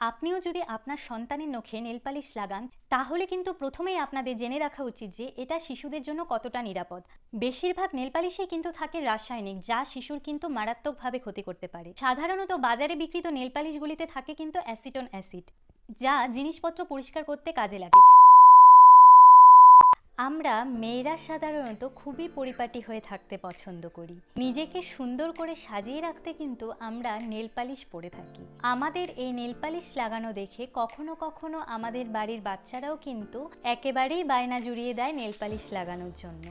আপনিও যদি আপনার সন্তানের নখে নেলপালিশ লাগান, তাহলে কিন্তু প্রথমেই আপনাদের জেনে রাখা উচিত যে এটা শিশুদের জন্য কতটা নিরাপদ। বেশিরভাগ নেল পালিশেই কিন্তু থাকে রাসায়নিক, যা শিশুর কিন্তু মারাত্মকভাবে ক্ষতি করতে পারে। সাধারণত বাজারে বিক্রিত নেলপালিশগুলিতে থাকে কিন্তু অ্যাসিটন অ্যাসিড, যা জিনিসপত্র পরিষ্কার করতে কাজে লাগে। আমরা মেয়েরা সাধারণত খুবই পরিপাটি হয়ে থাকতে পছন্দ করি। নিজেকে সুন্দর করে সাজিয়ে রাখতে কিন্তু আমরা নেল পালিশ পরে থাকি। আমাদের এই নেল পালিশ লাগানো দেখে কখনো কখনো আমাদের বাড়ির বাচ্চারাও কিন্তু একেবারেই বায়না জুড়িয়ে দেয় নেল পালিশ লাগানোর জন্য।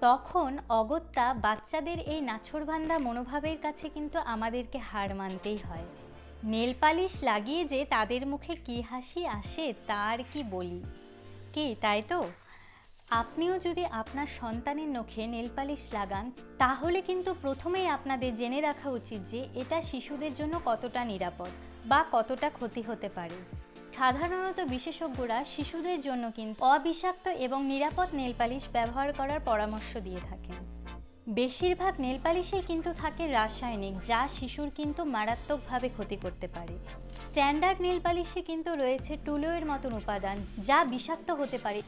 তখন অগত্যা বাচ্চাদের এই নাছোড়বান্ধা মনোভাবের কাছে কিন্তু আমাদেরকে হার মানতেই হয়। নেল পালিশ লাগিয়ে যে তাদের মুখে কি হাসি আসে তার কি বলি? কি, তাই তো? আপনিও যদি আপনার সন্তানের নখে নেল পালিশ লাগান, তাহলে কিন্তু প্রথমেই আপনাদের জেনে রাখা উচিত যে এটা শিশুদের জন্য কতটা নিরাপদ বা কতটা ক্ষতি হতে পারে। সাধারণত বিশেষজ্ঞরা শিশুদের জন্য কিন্তু অবিষাক্ত এবং নিরাপদ নেল পালিশ ব্যবহার করার পরামর্শ দিয়ে থাকেন। বেশিরভাগ নেল পালিশেই কিন্তু থাকে রাসায়নিক, যা শিশুর কিন্তু মারাত্মকভাবে ক্ষতি করতে পারে। স্ট্যান্ডার্ড নেল পালিশে কিন্তু রয়েছে টুলোয়ের মতন উপাদান, যা বিষাক্ত হতে পারে।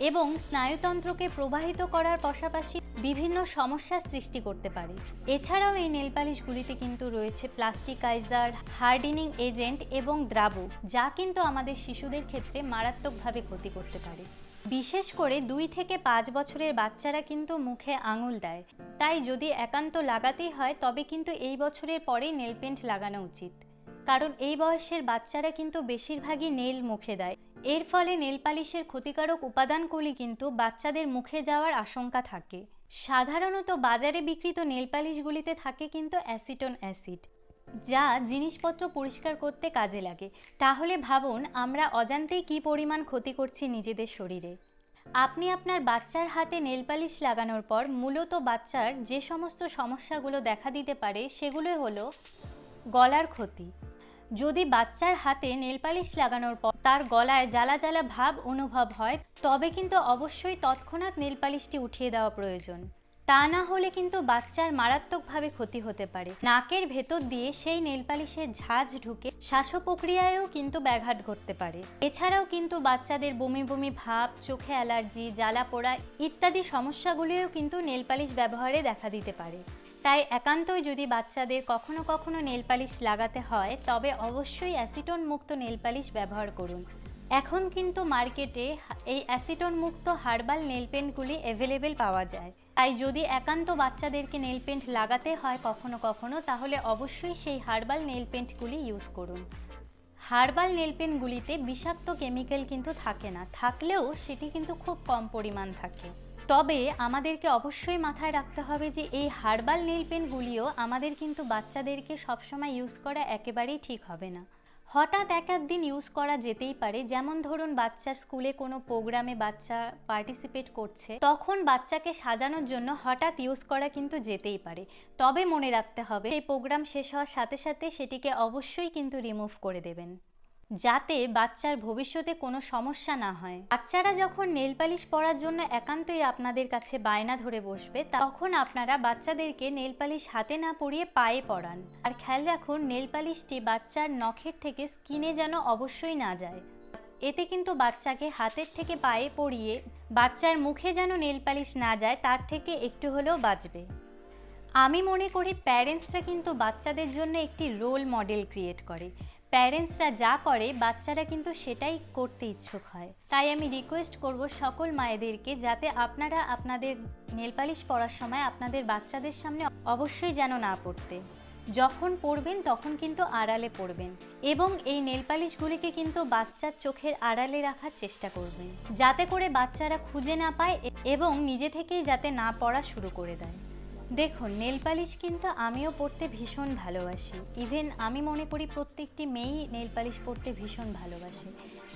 এবং স্নায়ুতন্ত্রকে প্রবাহিত করার পাশাপাশি বিভিন্ন সমস্যার সৃষ্টি করতে পারে। এছাড়াও এই নেল পালিশগুলিতে কিন্তু রয়েছে প্লাস্টিকাইজার হার্ডিনিং এজেন্ট এবং দ্রাবক যা কিন্তু আমাদের শিশুদের ক্ষেত্রে মারাত্মকভাবে ক্ষতি করতে পারে। বিশেষ করে দুই থেকে পাঁচ বছরের বাচ্চারা কিন্তু মুখে আঙুল দেয়। তাই যদি একান্ত লাগাতেই হয়, তবে কিন্তু এই বছরের পরেই নেল পেন্ট লাগানো উচিত। কারণ এই বয়সের বাচ্চারা কিন্তু বেশিরভাগই নেল মুখে দেয়। এর ফলে নেল পালিশের ক্ষতিকারক উপাদানগুলি কিন্তু বাচ্চাদের মুখে যাওয়ার আশঙ্কা থাকে। সাধারণত বাজারে বিক্রিত নেল পালিশগুলিতে থাকে কিন্তু অ্যাসিটন অ্যাসিড, যা জিনিসপত্র পরিষ্কার করতে কাজে লাগে। তাহলে ভাবুন, আমরা অজান্তেই কী পরিমাণ ক্ষতি করছি নিজেদের শরীরে। আপনি আপনার বাচ্চার হাতে নেল পালিশ লাগানোর পর মূলত বাচ্চার যে সমস্ত সমস্যাগুলো দেখা দিতে পারে সেগুলো হলো গলার ক্ষতি। যদি বাচ্চার হাতে নেলপালিশ লাগানোর পর তার গলায় জ্বালা জ্বালা ভাব অনুভব হয়, তবে কিন্তু অবশ্যই তৎক্ষণাৎ নেলপালিশটি উঠিয়ে দেওয়া প্রয়োজন। তা না হলে কিন্তু বাচ্চার মারাত্মকভাবে ক্ষতি হতে পারে। নাকের ভেতর দিয়ে সেই নেল পালিশের ঝাঁজ ঢুকে শ্বাসপ্রক্রিয়ায়ও কিন্তু ব্যাঘাত ঘটতে পারে। এছাড়াও কিন্তু বাচ্চাদের বমি বমি ভাব, চোখে অ্যালার্জি, জ্বালা পোড়া ইত্যাদি সমস্যাগুলিও কিন্তু নেলপালিশ ব্যবহারে দেখা দিতে পারে। তাই একান্তই যদি বাচ্চাদের কখনো কখনো নেল পালিশ লাগাতে হয়, তবে অবশ্যই অ্যাসিটন মুক্ত নেল পালিশ ব্যবহার করুন। এখন কিন্তু মার্কেটে এই অ্যাসিটন মুক্ত হার্বাল নেল পেন্টগুলি অ্যাভেলেবেল পাওয়া যায়। তাই যদি একান্ত বাচ্চাদেরকে নেল পেন্ট লাগাতে হয় কখনো কখনো, তাহলে অবশ্যই সেই হার্বাল নেল পেন্টগুলি ইউজ করুন। হার্বাল নেল পেনগুলিতে বিষাক্ত কেমিক্যাল কিন্তু থাকে না। থাকলেও সেটি কিন্তু খুব কম পরিমাণ থাকে। তবে আমাদেরকে অবশ্যই মাথায় রাখতে হবে যে এই হার্বাল নেল পেনগুলিও আমাদের কিন্তু বাচ্চাদেরকে সবসময় ইউজ করা একেবারেই ঠিক হবে না। হঠাৎ এক দিন ইউজ করা যেতেই পারে। যেমন ধরুন, বাচ্চার স্কুলে কোনো প্রোগ্রামে বাচ্চা পার্টিসিপেট করছে, তখন বাচ্চাকে সাজানোর জন্য হঠাৎ ইউজ করা কিন্তু যেতেই পারে। তবে মনে রাখতে হবে, এই প্রোগ্রাম শেষ হওয়ার সাথে সাথে সেটিকে অবশ্যই কিন্তু রিমুভ করে দেবেন। যাতে বাচ্চার ভবিষ্যতে কোনো সমস্যা না হয়। বাচ্চারা যখন নেল পালিশ পরার জন্য একান্তই আপনাদের কাছে বায়না ধরে বসবে, তখন আপনারা বাচ্চাদেরকে নেল পালিশ হাতে না পরিয়ে পায়ে পরান। আর খেয়াল রাখুন, নেল পালিশটি বাচ্চার নখের থেকে স্কিনে যেন অবশ্যই না যায়। এতে কিন্তু বাচ্চাকে হাতের থেকে পায়ে পরিয়ে বাচ্চার মুখে যেন নেল পালিশ না যায়, তার থেকে একটু হলেও বাঁচবে। আমি মনে করি, প্যারেন্টসরা কিন্তু বাচ্চাদের জন্য একটি রোল মডেল ক্রিয়েট করে। প্যারেন্টসরা যা করে, বাচ্চারা কিন্তু সেটাই করতে ইচ্ছুক হয়। তাই আমি রিকোয়েস্ট করব সকল মায়েদেরকে যাতে আপনারা আপনাদের নেল পালিশ পরার সময় আপনাদের বাচ্চাদের সামনে অবশ্যই যেন না পড়তে। যখন পড়বেন, তখন কিন্তু আড়ালে পড়বেন এবং এই নেল পালিশগুলিকে কিন্তু বাচ্চার চোখের আড়ালে রাখার চেষ্টা করবেন। যাতে করে বাচ্চারা খুঁজে না পায় এবং নিজে থেকেই যাতে না পড়া শুরু করে দেয়। দেখুন নেল পালিশ কিন্তু আমিও পড়তে ভীষণ ভালোবাসি। ইভেন আমি মনে করি প্রত্যেকটি মেয়েই নেল পালিশ পড়তে ভীষণ ভালোবাসে।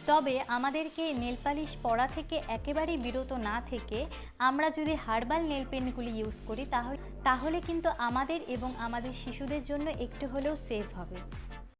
তবে আমাদেরকে নেল পালিশ পরা থেকে একেবারেই বিরত না থেকে আমরা যদি হার্বাল নেল পেনগুলি ইউজ করি, তাহলে তাহলে কিন্তু আমাদের এবং আমাদের শিশুদের জন্য একটু হলেও সেফ হবে।